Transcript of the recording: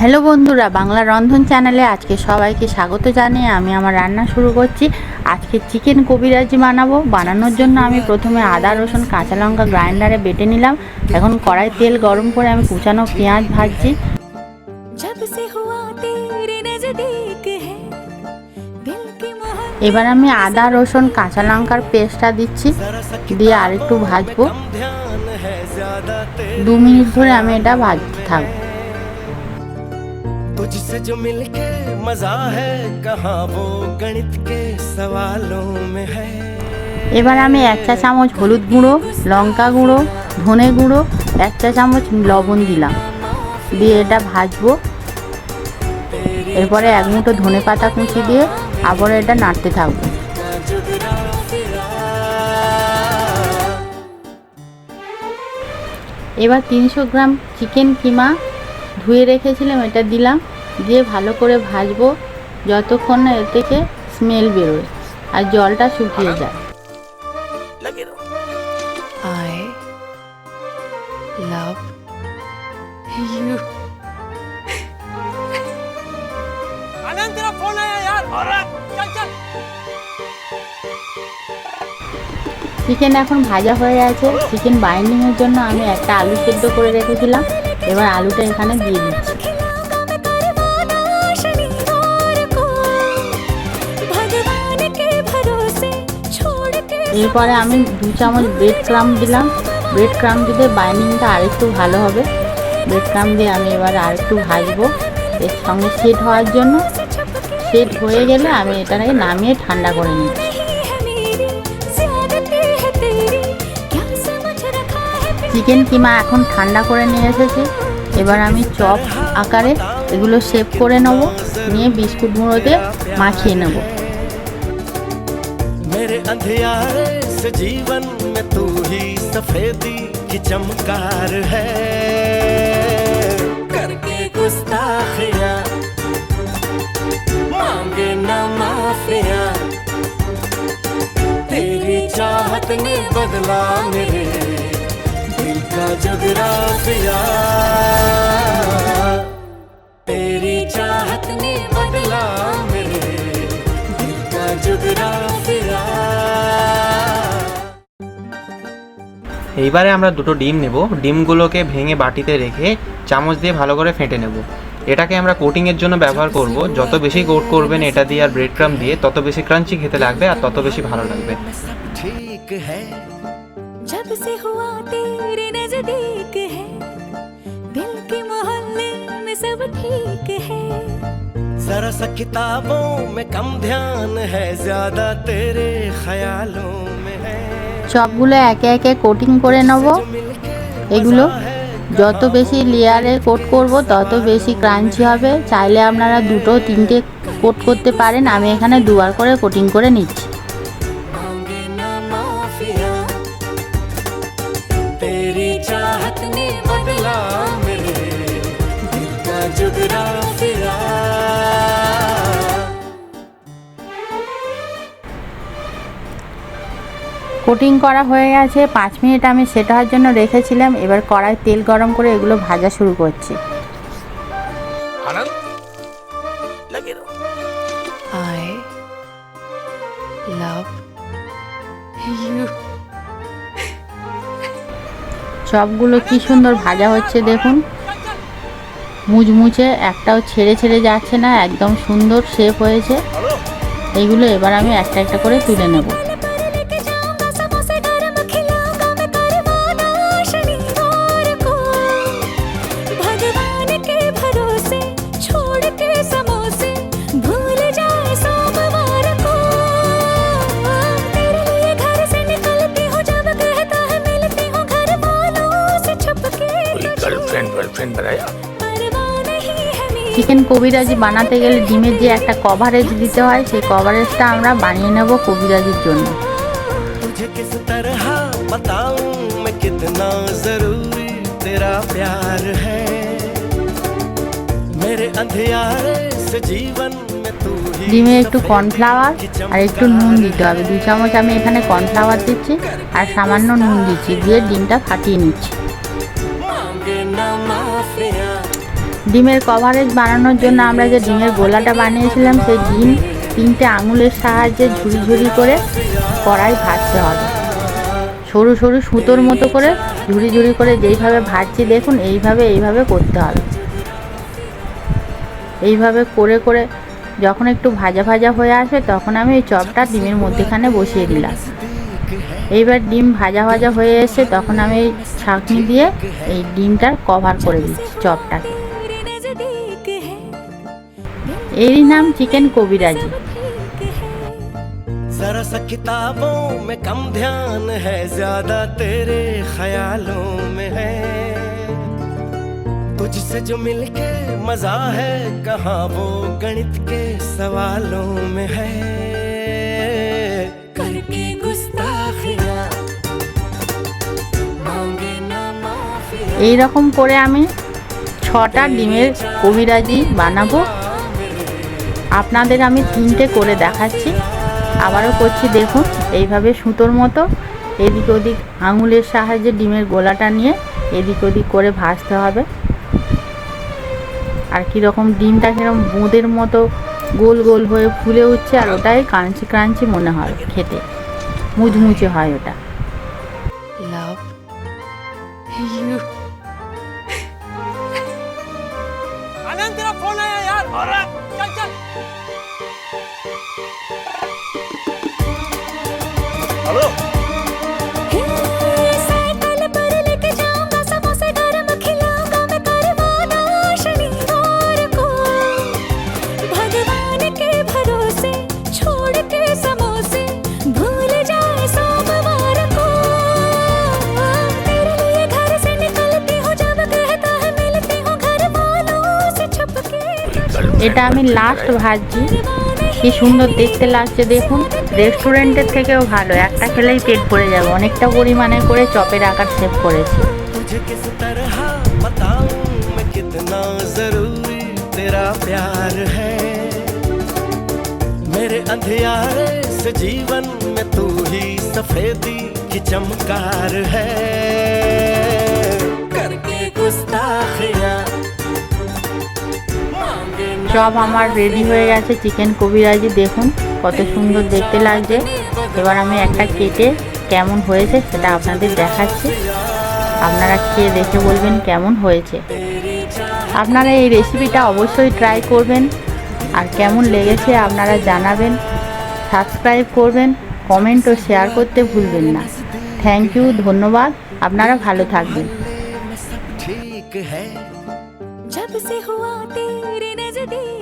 Hello বন্ধুরা বাংলা রন্ধন চ্যানেলে আজকে সবাইকে স্বাগত জানিয়ে আমি আমার রান্না শুরু করছি। আজকে চিকেন কবিরাজি বানাবো। বানানোর জন্য আমি প্রথমে আদা রসুন কাঁচা লঙ্কা গ্রাইন্ডারে বেটে নিলাম। এখন কড়াই তেল গরম করে আমি কুচানো পেঁয়াজ ভাজছি। এবার আমি আদা রসুন কাঁচা লঙ্কার পেস্টটা দিচ্ছি। দিয়ে আরেকটু ভাজবো। দু মিনিট ধরে আমি এটা ভাজতে থাকব। तुझसे जो मिलके मजा है कहाँ वो गणित के सवालों में है এবার আমি এক চা চামচ হলুদ গুঁড়ো লঙ্কা গুঁড়ো ধনে গুঁড়ো এক চা চামচ লবণ দিলাম দিয়ে এটা ভাজবো এরপরে এক মুঠো ধনে পাতা কুচি দিয়ে আবার এটা নাড়তে থাকবো এবার তিনশো গ্রাম চিকেন কিমা ধুয়ে রেখেছিলাম এটা দিলাম দিয়ে ভালো করে ভাজবো যতক্ষণ না এর থেকে স্মেল বেরোয় আর জলটা শুকিয়ে যায়। আই চিকেন এখন ভাজা হয়ে আছে চিকেন বাইন্ডিংয়ের জন্য আমি একটা আলু সেদ্ধ করে রেখেছিলাম। এবার আলুটা এখানে দিয়ে দিচ্ছি। এরপরে আমি দু চামচ ব্রেড ক্রাম দিলাম। ব্রেড ক্রাম দিলে বাইন্ডিংটা আরেকটু ভালো হবে। ব্রেড ক্রাম দিয়ে আমি এবার আরেকটু ভাজবো। এর সঙ্গে সেট হওয়ার জন্য সেট হয়ে গেলে আমি এটাকে নামিয়ে ঠান্ডা করে নিচ্ছি। চিকেন কিমা এখন ঠান্ডা করে নিয়ে এসেছি এবার আমি চপ আকারে এগুলো শেপ করে নেব নিয়ে বিস্কুট গুঁড়োতে মাখিয়ে নেব मेरे अंधियारे से जीवन में तू ही सफेदी की चमकार है करके गुस्ताखिया मांगे न माफिया तेरी चाहत ने बदला मेरे दिल का जुगराफिया तेरी चाहत ने बदला मेरे दिल का जुगराफिया এইবারে আমরা দুটো ডিম নেব ডিমগুলোকে ভেঙে বাটিতে রেখে চামচ দিয়ে ভালো করে ফেটে নেব এটাকে আমরা কোটিংয়ের জন্য ব্যবহার করব যত বেশি কোট করবেন এটা দিয়ে আর ব্রেড ক্রাম দিয়ে তত বেশি ক্রাঞ্চি খেতে লাগবে আর তত বেশি ভালো লাগবে ठीक है जब से हुआ तेरे नजदीक है दिल के मोहल्ले में सब ठीक है जरा सा किताबों में कम ध्यान है ज्यादा तेरे ख्यालों में है চপগুলো একে একে কোটিং করে নেব এগুলো যত বেশি লেয়ারে কোট করব তত বেশি ক্রাঞ্চি হবে চাইলে আপনারা দুটো তিনটে কোট করতে পারেন আমি এখানে দুবার করে কোটিং করে নিচ্ছি কোটিং করা হয়ে গেছে। পাঁচ মিনিট আমি সেটার জন্য রেখেছিলাম। এবার কড়াই তেল গরম করে এগুলো ভাজা শুরু করছি। সবগুলো চপগুলো কি সুন্দর ভাজা হচ্ছে দেখুন। মুচমুচে একটাও ছেড়ে ছেড়ে যাচ্ছে না। একদম সুন্দর শেপ হয়েছে। এইগুলো এবার আমি একটা একটা করে তুলে নেব। চিকেন কবিরাজি বানাতে গেলে ডিমের যে একটা কভারেজ দিতে হয় সেই কভারেজটা আমরা বানিয়ে নেব কবিরাজির জন্য। ডিমে একটু কর্নফ্লাওয়ার আর একটু নুন দিতে হবে। দু চামচ আমি এখানে কর্নফ্লাওয়ার দিচ্ছি আর সামান্য নুন দিচ্ছি। দিয়ে ডিমটা ফাটিয়ে নিচ্ছি। ডিমের কভারেজ বানানোর জন্য আমরা যে ডিমের গোলাটা বানিয়েছিলাম, সেই ডিম তিনটে আঙুলের সাহায্যে ঝুড়ি ঝুড়ি করে কড়াই ভাজতে হবে। সরু সরু সুতোর মতো করে ঝুড়ি ঝুড়ি করে যেইভাবে ভাজছি, দেখুন এইভাবে এইভাবে করতে হবে। এইভাবে করে করে যখন একটু ভাজা ভাজা হয়ে আসবে তখন আমি এই চপটা ডিমের মধ্যেখানে বসিয়ে দিলাম। এইবার ডিম ভাজা ভাজা হয়ে এসে তখন আমি এই ছাঁকনি দিয়ে এই ডিমটার কভার করে দিচ্ছি চপটাকে। এরই নাম চিকেন কবিরাজি ठीक है जरा सा किताबों में कम ध्यान है ज्यादा तेरे ख्यालों में है तुझसे जो मिलके मजा है कहाँ वो गणित के सवालों में है करके गुस्ताखियां मांगे ना माफी এই রকম করে আমি ছটা ডিমের কবিরাজি বানাবো আপনাদের আমি তিনটে করে দেখাচ্ছি। আবারও করছি, দেখুন, এইভাবে সুতোর মতো। এদিক ওদিক আঙুলের সাহায্যে ডিমের গোলাটা নিয়ে এদিক ওদিক করে ভাজতে হবে। আর কীরকম ডিমটা কীরকম বোঁদের মতো গোল গোল হয়ে ফুলে উঠছে আর ওটাই ক্রাঞ্চি ক্রাঞ্চি মনে হয় খেতে। মুচমুচে হয় ওটা। के। এটা আমি লাস্ট ভাজছি কি সুন্দর দেখতে লাগছে দেখুন রেস্টুরেন্টের থেকেও ভালো একটা খেলেই পেট ভরে যাবে অনেকটা পরিমাণে করে চপের আকার সেভ করেছি तुझे किस तरह बताऊं मैं कितना जरूरी तेरा प्यार है मेरे अंधियारे से जीवन में तू ही सफेदी की चमकार है करके गुस्ताखियां চপ আমার রেডি হয়ে গেছে। চিকেন কবিরাজি দেখুন, কত সুন্দর দেখতে লাগছে। এবার আমি একটা কেটে কেমন হয়েছে সেটা আপনাদের দেখাচ্ছি। আপনারা খেয়ে দেখে বলবেন কেমন হয়েছে। আপনারা এই রেসিপিটা অবশ্যই ট্রাই করবেন। আর কেমন লেগেছে আপনারা জানাবেন। সাবস্ক্রাইব করবেন কমেন্ট ও শেয়ার করতে ভুলবেন না। থ্যাংক ইউ ধন্যবাদ। আপনারা ভালো থাকবেন। হ্যাঁ। जब से हुआ तेरे नज़दीक